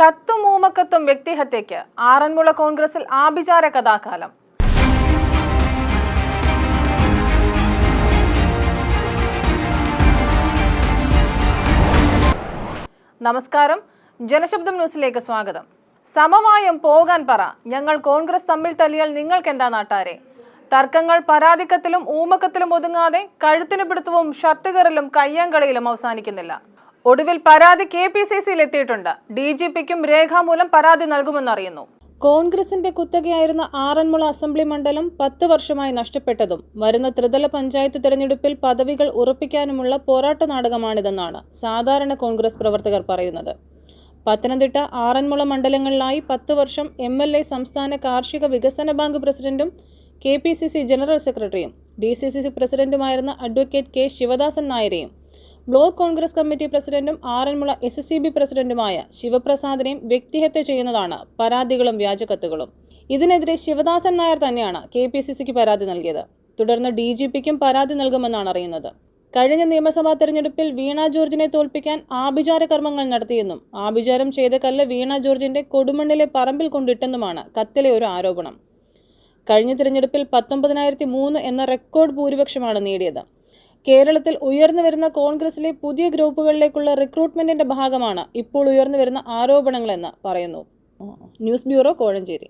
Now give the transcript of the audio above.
കത്തും ഊമക്കത്തും വ്യക്തിഹത്യയ്ക്ക് ആറന്മുള കോൺഗ്രസിൽ ആഭിചാര കഥാകാലം. നമസ്കാരം. ജനശബ്ദം ന്യൂസിലേക്ക് സ്വാഗതം. സമവായം പോകാൻ പറ. ഞങ്ങൾ കോൺഗ്രസ് തമ്മിൽ തല്ലിയാൽ നിങ്ങൾക്ക് എന്താ നാട്ടാരെ? തർക്കങ്ങൾ പരാതിക്കത്തിലും ഊമക്കത്തിലും ഒതുങ്ങാതെ കഴുത്തിന് പിടുത്തവും ഷർട്ടുകറിലും കീറലും കയ്യാങ്കളിയിലും അവസാനിക്കുന്നില്ല. ഒടുവിൽ പരാതി കെ പി സി സിയിൽ എത്തിയിട്ടുണ്ട് ഡി ജി പിക്കും രേഖാമൂലം പരാതി നൽകുമെന്നറിയുന്നു. കോൺഗ്രസിന്റെ കുത്തകയായിരുന്ന ആറന്മുള അസംബ്ലി മണ്ഡലം പത്ത് വർഷമായി നഷ്ടപ്പെട്ടതും വരുന്ന ത്രിതല പഞ്ചായത്ത് തെരഞ്ഞെടുപ്പിൽ പദവികൾ ഉറപ്പിക്കാനുമുള്ള പോരാട്ട നാടകമാണിതെന്നാണ് സാധാരണ കോൺഗ്രസ് പ്രവർത്തകർ പറയുന്നത്. പത്തനംതിട്ട ആറന്മുള മണ്ഡലങ്ങളിലായി പത്ത് വർഷം എം എൽ എ സംസ്ഥാന കാർഷിക വികസന ബാങ്ക് പ്രസിഡന്റും K P C C general സെക്രട്ടറിയും ഡി സി സി സി പ്രസിഡന്റുമായിരുന്ന അഡ്വക്കേറ്റ് കെ ശിവദാസൻ നായരെയും ബ്ലോക്ക് കോൺഗ്രസ് കമ്മിറ്റി പ്രസിഡന്റും ആറന്മുള എസ് സി ബി പ്രസിഡന്റുമായ ശിവപ്രസാദിനെയും വ്യക്തിഹത്യ ചെയ്യുന്നതാണ് പരാതികളും വ്യാജക്കത്തുകളും. ഇതിനെതിരെ ശിവദാസൻ നായർ തന്നെയാണ് കെ പി സി സിക്ക് പരാതി നൽകിയത്. തുടർന്ന് ഡി ജി പിക്കും പരാതി നൽകുമെന്നാണ് അറിയുന്നത്. കഴിഞ്ഞ നിയമസഭാ തെരഞ്ഞെടുപ്പിൽ വീണ ജോർജിനെ തോൽപ്പിക്കാൻ ആഭിചാര കർമ്മങ്ങൾ നടത്തിയെന്നും ആഭിചാരം ചെയ്ത കല്ല് വീണ ജോർജിന്റെ കൊടുമണ്ണിലെ പറമ്പിൽ കൊണ്ടിട്ടെന്നുമാണ് കത്തിലെ ഒരു ആരോപണം. കഴിഞ്ഞ തിരഞ്ഞെടുപ്പിൽ പത്തൊമ്പതിനായിരത്തി മൂന്ന് എന്ന റെക്കോർഡ് ഭൂരിപക്ഷമാണ് നേടിയത്. കേരളത്തിൽ ഉയർന്നു വരുന്ന കോൺഗ്രസിലെ പുതിയ ഗ്രൂപ്പുകളിലേക്കുള്ള റിക്രൂട്ട്മെന്റിന്റെ ഭാഗമാണ് ഇപ്പോൾ ഉയർന്നു വരുന്ന ആരോപണങ്ങളെന്ന് പറയുന്നു. News bureau Kozhencherry.